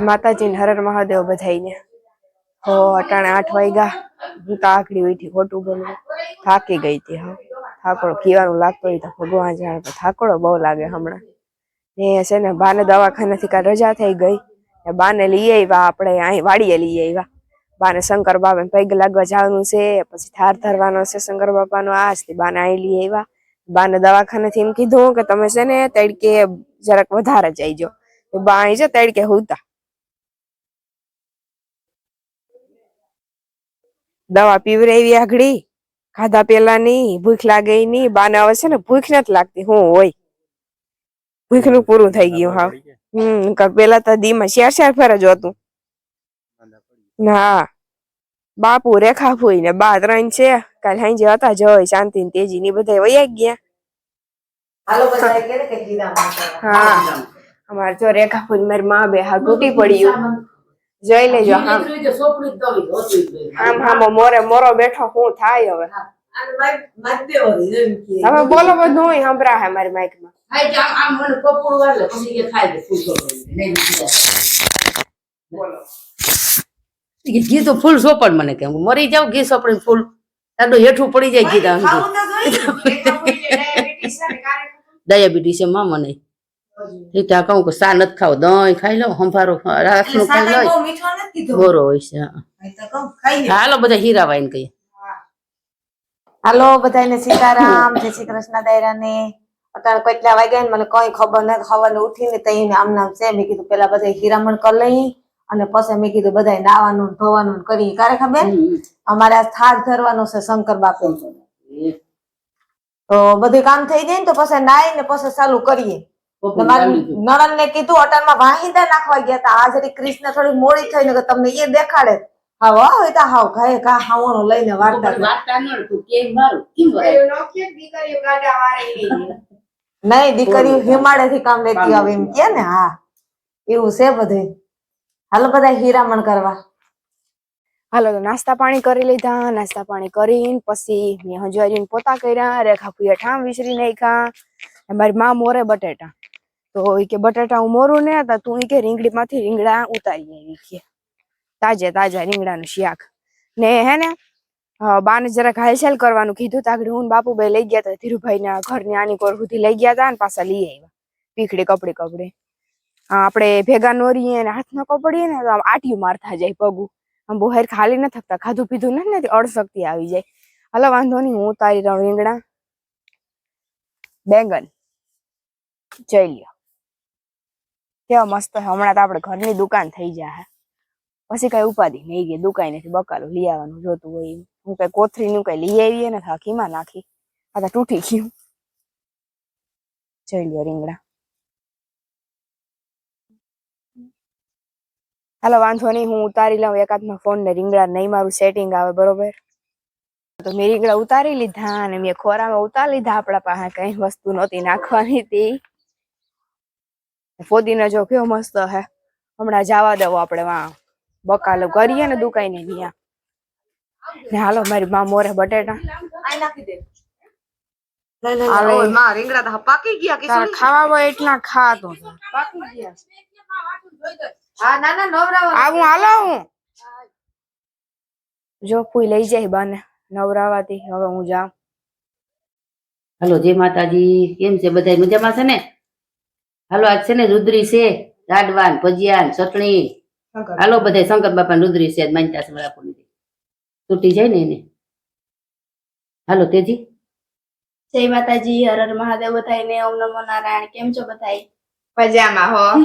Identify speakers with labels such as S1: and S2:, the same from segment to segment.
S1: માતાજી ને હરર મહાદેવ બધાઈને હો, અટાણે આઠ વાગ્યા. હું તો આકડી ઉઠી, ખોટું બોલું. થાકી ગઈ હતી, હા. થાકડો કીવાનું લાગતો હોય તો ભગવાન જાણે, પણ થાકડો બહુ લાગે હમણાં. ને છે ને, બાને દવાખાનાથી કાલ રજા થઈ ગઈ. ને બાને લઈ આવ્યા, આપણે અહીં વાડીએ લઈ આવ્યા. બાને શંકર બાબાને પૈગ લાગવા જવાનું છે, પછી થાર ધરવાનો છે શંકર બાપાનો આજથી બાને અહીં લઈ આવ્યા. બાને દવાખાનેથી એમ કીધું કે તમે છે ને, તડકે જરાક વધારે જઈજો બા અહીં છે, તડકે હુતા. દવા પીવરાવી આગળી? ખાધા પેલા ની ભૂખ લાગે ની બાને આવે છે ને ભૂખ નથી લાગતી હું હોય. ભૂખનું પૂરું થઈ ગયું હા હમ પેલા તો દીમાં શેર શેર ફેર જોતું હા. બાપુ રેખા ફૂઈ ને બા ત્રણ છે કાલ સાંજે હતા જય શાંતિ ને તેજી ની બધા વયા ગયા. હા. અમારે જો રેખા ફૂઈ મારી માં બે હા તૂટી પડ્યું જોઈ લેજો હા. આમ હા મોરે મોરો બેઠો હું થાય હવે? હવે બોલો બધું હું સંભળા હે મારી માઇકમાં
S2: ઘી તો ફૂલ સોપણ મને કેમ મરી જાવ ઘી સોપણ ફૂલ. તાડો હેઠું પડી જાય ઘી ડાયાબિટીસ છે માં મને. એ ત્યાં કહું કે સા નથી ખાવ દહીં ખાઈ લો હંફારો રાસનું ખાઈ લો. બોરો હોય છે હાલો બધા હીરા વાઈન કહીએ.
S3: હાલો બધાને સીતારામ જય શ્રી કૃષ્ણ દાયરાને. અત્યારે કેટલા વાગ્યા ને મને કઈ ખબર નથી ખબર ઉઠીને તઈ આમ નામ છે મેં કીધું પેલા બધા હીરામણ કરી લઈ અને પછી મેં કીધું બધા નાવાનું ધોવાનું ને કરી કારે ખબર? અમારે આ થાક ધરવાનો છે શંકર બાપુ. તો બધું કામ થઈ જાય ને તો પછી નાઈ ને પછી ચાલુ કરીએ. નણંદ ને કીધું અટાણમાં વાહિંદા નાખવા ગયા હતા આજે જરી કૃષ્ણ થોડી મોડી થઈ ને તમને એ દેખાડે. હાવ હા હોય તો હાવ ઘાય ઘા હાવણું લઈને વાર્તા કરે.
S2: વાર્તા ન તું કેમ મારું? કેમ
S3: નહીં દીકરીઓ હિમાડે થી કામ લેતી આવે એમ કે ને હા. એવું છે બધું. હાલો બધા હીરામણ કરવા.
S1: હાલો તો નાસ્તા પાણી કરી લીધા. નાસ્તા પાણી કરીને પછી મેં હજુ પોતા કર્યા. રેખા ફુઈએ ઠામ વિસરી નાખ્યા. મારી મા મોરે બટેટા. તો કે બટાટા હું મોરું ને તો તું ઈ કે રીંગડીમાંથી રીંગણા ઉતારી આવી કે. તાજે તાજા રીંગણાનું શાક. ને હે ને બાને જરાક હાલચાલ કરવાનું કીધું તો. આગળ હું બાપુ બાપુભાઈ લઈ ગયા હતા ધીરુભાઈ ના ઘરની આની કોર સુધી લઈ ગયા હતા ને પાછા લઈ આવ્યા પીખડી કપડી કપડી. આપણે ભેગા નોરીએ ને હાથમાં કપડીએ ને તો આટિયું મારતા જાય પગું. આમ બહુ હેર ખાલી ન થકતા. ખાધું પીધું ને એટલે અડશક્તિ આવી જાય. હાલો, વાંધો નહીં, હું ઉતારી રહું રીંગણા. બેંગન. જઈ લ્યો. કેવા મસ્ત હમણાં તો આપણે ઘરની દુકાન થઈ જાય પછી કઈ ઉપાધિ નહીં ગઈ દુકાનેથી બકાલું લઈ આવવાનું જોતું હોય હું કઈ કોથરી નું કઈ લઈ આવીએ ને થાકીમાં નાખી. આ તો તૂટી ગયું. જઈ લ્યો રીંગણા. હાલો, વાંધો નહીં, હું ઉતારી લઉં હાથમાં ફોન ને રીંગણા નહીં મારું સેટિંગ આવે, બરોબર? તો મેં રીંગણા ઉતારી લીધા અને મેં ખોરામાં ઉતારી લીધા. આપણા પાસે કઈ વસ્તુ નહોતી નાખવાની હતી ફોદીનો જો કેવો મસ્ત હે. હમણાં જવા દેવો આપણે વાં. બકાલો કરીએ ને દુકાઈને ત્યાં ને હાલો મારી માં મોરે બટેટા. હાલે.
S3: રીંગણા તો પાકી ગયા કે
S1: તારે ખાવા હોય એટલા ખા તો.
S3: પાકી ગયા. હા ના ના નવરાવા.
S1: આવું હાલો હું જો લઈ જાય બાને. નવરાવાથી. હવે હું જાઉં.
S2: હાલો જય માતાજી. કેમ છે? બધા મજામાં છે ને? હાલો આજ છે ને રુદ્રી છે લાડવાન ભજીયાન ચટણી. હાલો બધા શંકર બાપા રુદ્રી છે માનતા છે બરાબર તૂટી જાય ને એને? હાલો તેજી.
S4: જય માતાજી હર હર મહાદેવ બધાને ઓમ નમો નારાયણ. કેમ છો બધાય?
S1: પજામા હો.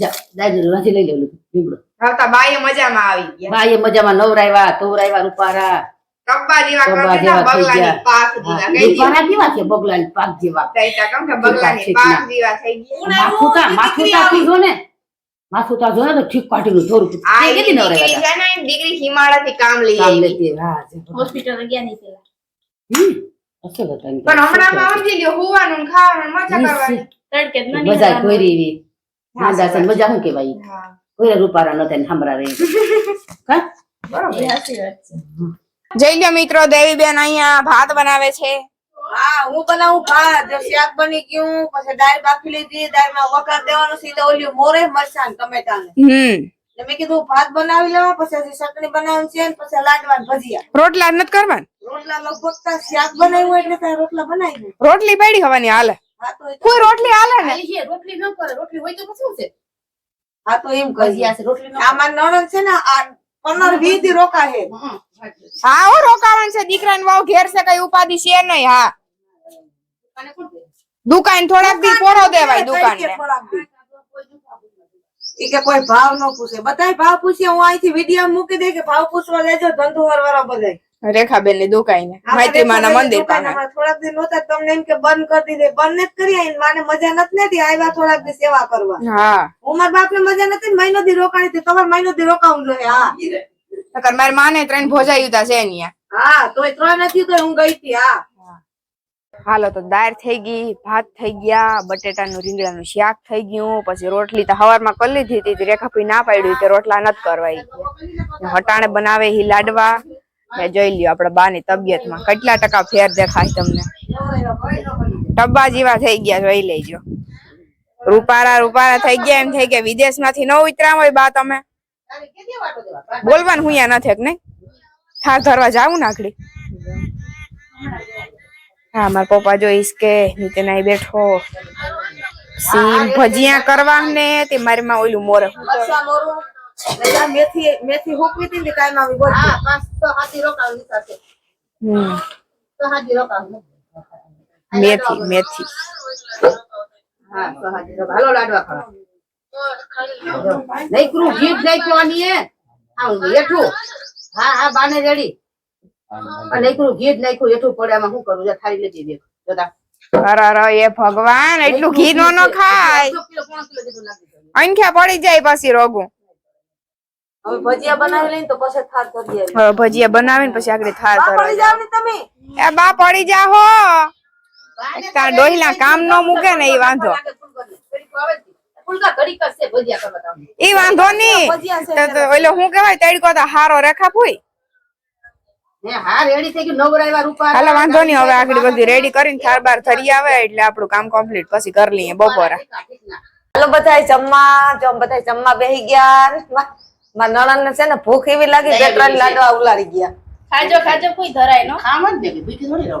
S2: જા દાજુ વાંચી લઈ લેવું લીમડો
S1: આવતા બાઈએ મજામાં આવી ગયા.
S2: બાઈએ મજામાં નવરાવ્યા તોરાવ્યા રૂપારા.
S1: કબ્બા જેવા બગલાની પાક
S2: કેવા છે બગલાની જેવા.
S1: કેમ કે બગલાની પાક જેવા થઈ ગયા.
S2: માથું તા માથું તા પીધો ને માથું તા જો તો ઠીક કાઢીનું થોડું
S1: આ
S2: કેટલી
S1: દીકરી
S2: નવરાવ્યા
S1: છે ને એની દીકરી હિમાળાથી કામ લઈ
S2: કામ લેતી હા
S4: હોસ્પિટલ ગયા નહીં પેલા
S2: હમ, અસલ હતા
S1: પણ હમણાં સમજી લ્યો હોવાનું ખાવાનું મજા કરવાની.
S4: તડકે જ
S2: મજા કોઈરી છે. મજા કેવાય કોઈ રૂપારા ન થાય ને હમરા રહી. કા?
S1: બરોબર.
S4: એ વાત છે.
S1: જઈ લ્યો મિત્રો દેવી બેન અહીંયા ભાત બનાવે છે.
S3: હા હું બનાવું ભાત. શાક બની ગયું પછી દાળ બાફી લીધી દાળમાં વઘાર દેવાનું સીધો ઓલી મોરે મરચાં ટમેટા ને મેં કીધું ભાત બનાવી લેવા પછી ચટણી બનાવવાની છે પછી લાડવા ભજીયા.
S1: રોટલા નથી કરવા
S3: રોટલા લગભગ શાક બનાવ્યું એટલે ત્યાં રોટલા બનાવી
S1: રોટલી પડી હવાની હાલે.
S3: હા તો
S1: કોઈ રોટલી હાલે ને?
S2: રોટલી ન કરે. રોટલી હોય તો શું છે?
S3: હા તો એમ કરી
S2: રોટલી
S3: આમાં નણંદ છે ને આ પંદર વીસ રોકા હે.
S2: હમ,
S1: હા હો રોકાવાનું છે. દીકરાને વાવ ઘેર છે કઈ ઉપાધિ છે નહીં હા? દુકાન થોડાક દી પોરો દેવાય દુકાન ને
S3: કે કોઈ ભાવ ન પૂછે. બધાય ભાવ પૂછે. હું અહીંથી વીડિયો મૂકી દે કે ભાવ પૂછવા લેજો ધંધો વાળા બધાય
S1: રેખાબેનની દુકાન ના મંદિર
S3: થોડાક દિન નહોતા તમને એમ કે બંધ કરી દીધે. બંધ નથી કરી આઈને માને મજા નથી નથી આવ્યા થોડાક દી સેવા કરવા.
S1: હા.
S3: હું મારા બાપ મજા નથી ને મહિનો થી રોકાણી તમારે મહિનો થી રોકાવું જોઈએ હા.
S1: નકર મારી માને ત્રણ ભોજાયું તા છે અહીંયા
S3: હા તોય ત્રણ નથી તો હું ગઈ હતી હા.
S1: હાલો તો દાળ થઈ ગઈ ભાત થઈ ગયા બટેટાનું રીંગણાનું શાક થઈ ગયું પછી રોટલી તો હવારમાં કરી લીધી હતી તે રેખાપી ના પાડ્યું કે રોટલા નથી કરવાય. હટાણે બનાવે હી લાડવા. ને જોઈ લ્યો આપડા બા ની તબિયતમાં. કેટલા ટકા ફેર દેખાય તમને? ટબ્બા જેવા થઈ ગયા જોઈ લેજો. રૂપારા રૂપારા થઈ ગયા એમ થઈ ગયા. વિદેશમાંથી ન ઉતરા હોય બા તમે? બોલવાનું હું અહીંયા નથી નહીં થાર ધરવા જાવું નાખડી હા મારા પપ્પા જોઈશ કે નીચે નાઈ બેઠો. સીમ ભજીયા કરવા ને તે મારી માં ઓલું મોરે.
S3: મેથી મેથી હુકવી હતી ને કાંઈ આવી બોલ.
S2: હા પાંચ હાથી રોકાવું સાથે.
S1: હમ.
S2: તો હાથી રોકાવું
S1: મેથી મેથી.
S2: હા તો હાથી રોકાવું હાલો લાડવા ખાવા. નહીં કરું જીભ નાખ્યો આની એ. આમ હા હા બાને રેડી. આ નહીં કરું ઘી જ નાખ્યું એઠું પડે આમાં શું કરું? જા થાળી લેતી દેખ જોતા
S1: અરે અરે એ ભગવાન એટલું ઘી નો ન ખાય. અંખ્યા પડી જાય પછી રોગું.
S3: ભજીયા બનાવી લઈને તો પછી થાર કરી
S1: ભજીયા બનાવીને પછી આગળ થાર કરી
S3: પડી જાવ ને તમે?
S1: એ બા પડી જા હો. તાર ડોહીલા કામ નો મૂકે ને એ વાંધો. ઈ વાંધો નહીં. ઓલો હું કેવાય તડકો તો હારો રેખા ફૂઈ
S2: રેડી થઈ ગયું
S1: હાલો વાંધો નહીં હવે આગળ બધી રેડી કરીને થાર બાર થરી આવે એટલે આપણું કામ કમ્પ્લીટ પછી કરી લઈએ બપોરે.
S3: હાલો બધાય જમવા જો બધા જમવા બેહી ગયા. મા- મારા નણંદ છે ને ભૂખ એવી લાગી બે ત્રણ લાડવા ઉલારી ગયા.
S4: ખાજો ખાજો કોઈ ધરાય નો.
S2: ખામ જ ને ભૂખી થોડી રહો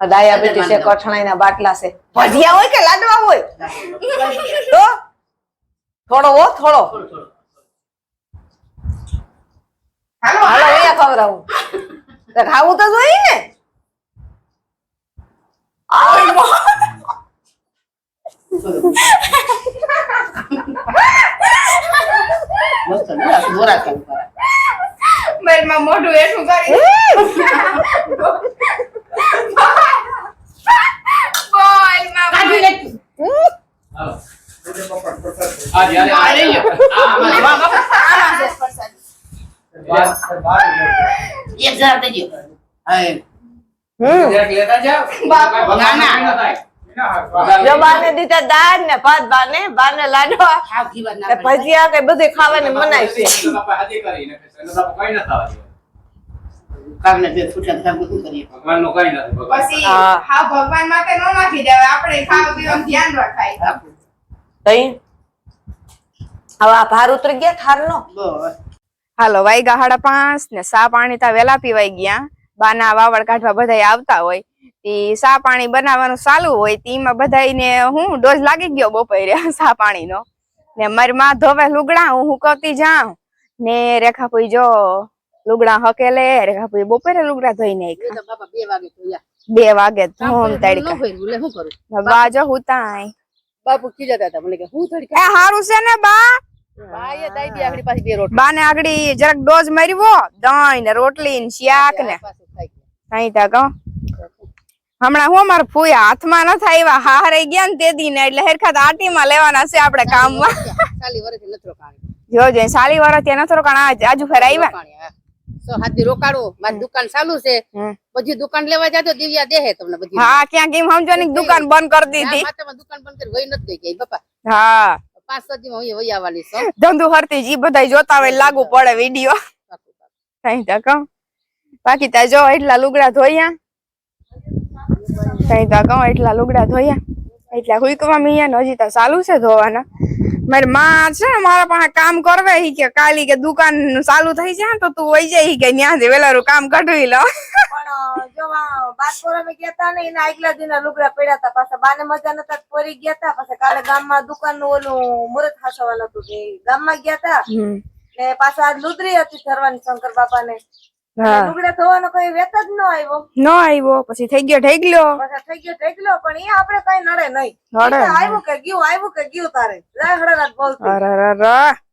S3: ડાયાબિટીસ છે કઠણાઈના બાટલા છે. ભજીયા હોય કે લાડવા હોય? તો? થોડો હો થોડો. હાલો અહીંયા ખવડાવું. તો ખાવું તો જોઈએ ને?
S2: મોઢું ને? આ
S1: એઠું કરી
S2: કાઢી લે.
S5: આ જ્યારે આ લઈ લ્યો. આ આમાં
S2: વાહ,
S4: છે પ્રસાદ
S2: એક જરા દેજો. હા,
S5: જરાક લેતા જાઓ.
S2: ના, ના.
S3: જો બાને દીધા દાળ ને ભાત બાને બાને લાડવા ભજીયા કે બધું ખાવાની મનાય છે કામને બે ફૂટ્યા ખામ શું કરીએ.
S5: ભગવાનનું કઈ નથી
S1: પછી
S3: હા.
S1: હા ભગવાન માટે ન નાખી દેવાય આપણે ખાવા પીવાનું ધ્યાન રખાય.
S3: તઈ? હવે આ ભાર ઉતરી ગયા થાર નો
S1: હાલો વાગ્યા સાડા પાંચ ને સા પાણી તા વેલા પીવાઈ ગયા. બાના વાવડ કાઢવા બધા આવતા હોય. તી સા પાણી બનાવવાનું ચાલુ હોય તીમાં બધાને હું ડોઝ લાગી ગયો બપોરે સા પાણીનો. ને મારી માં ધોવે લુગડા હું હુકવતી જાઉં. ને રેખાપુઈ જો લુગડા હકેલે રેખાપુઈ બપોરે લુગડા ધોઈ નાખ્યા.
S2: બાપા બે વાગે
S1: ધોમ
S2: ન
S1: તડકા.
S2: લે?
S1: બાજો હુતાય
S2: બાપુ ખીજાતા હતા? મને કે હું તડકા
S1: એ હારું છે ને બા.
S2: પાછી બે
S1: બાને આગળી જરાક ડોઝ માર્યો દહીં ને રોટલી ને શાક ને.
S2: કઈ ખાઈ
S1: અહીં તા કહો. હમણાં હું મારા ફૂયા હાથમાં ન થાય એવા હારે ગયા ને તે દી ને એટલે હેરખા આટીમાં લેવાના છે આપણે કામમાં. જોજે સાલી વાર ત્યાં નથી રોકાણ આજુ ફેર આવ્યા
S2: હા. સો હાથી રોકાડો મારી દુકાન ચાલુ છે. પછી દુકાન લેવા જાતો દિવ્યા દેહે તમને બધી.
S1: હા ક્યાંક એમ સમજો ને દુકાન બંધ કરી દીધી.
S2: દુકાન બંધ કરી વહી નથી ગઈ બાપા.
S1: હા.
S2: પાંચ છ દી માં વહી આવવાની છે
S1: ધંધુ હરતી જ બધા જોતા હોય લાગુ પડે વીડિયો. કઈ તો કહું બાકી ત્યાં જો એટલા લુગડા ધોયા. કઈ તો કહું એટલા લુગડા ધોયા. એટલા હુઈકવા મીયા હજી તો ચાલુ છે ધોવાના. મારી માં છે ને મારા પાસે કામ કરવે હી કે કાલી કે દુકાન ચાલુ થઈ જાય તો તું વઈ જાય કે કે ન્યાથી વેલારું કામ કઢવી લો.
S3: પણ જો બાદપોર અમે ગયા તા ને એના આગલા દિના લુગડા પડ્યા હતા. પાછા બાને મજા નતા પોરી ગયા તા પાછા કાલે ગામમાં દુકાનનું ઓલું મુરત હાસવાનું હતું તે ગામમાં ગયા તા ને પાછા આજ લુદરી હતી ધરવાની શંકર બાપા ને લુગડા ધોવાનો કઈ વેત જ ન આવ્યો.
S1: ન આવ્યો પછી થઈ ગયો થઈ ગયો
S3: પાછા થઈ ગયો ઢેકલો પણ એ આપણે કઈ નડે નહીં.
S1: નડે
S3: આવ્યું કે ગયું આવ્યું કે ગયું તારે. જાય હળરાત બોલતી.
S1: અરે.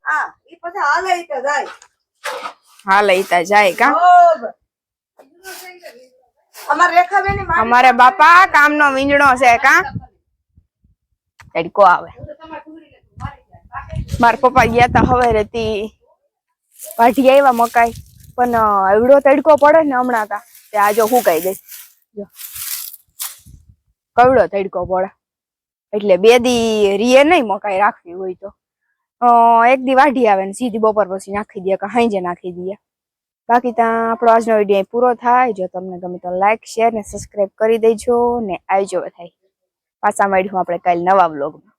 S3: હા પછી હાલે ઈ જાય.
S1: હાલ જાય કા.
S3: અમારે રેખાબેન
S1: અમારે બાપા કામનો વીંજણો છે કા? તડકો આવે. મારા પપ્પા ગયા તા હવે રેતી પાઠી આવ્યા મકાઈ. પણ એવડો તડકો પડે ને હમણાં તા, તે આ જો હુકાઈ ગઈ જો. કવડો તડકો પડે. એટલે બે દી રીએ નહીં મકાઈ રાખવી હોય તો. એક દી વાઢી આવે ને સીધી બપોર પછી નાખી દે કે હાંજે નાખી દઈએ. બાકી ત્યાં આપણો આજનો વીડિયો પૂરો થાય. જો તમને ગમે તો લાઈક શેર ને સબસ્ક્રાઈબ કરી દેજો ને આવજો થાય પાછા મળ્યું આપણે કાલે નવા બ્લોગમાં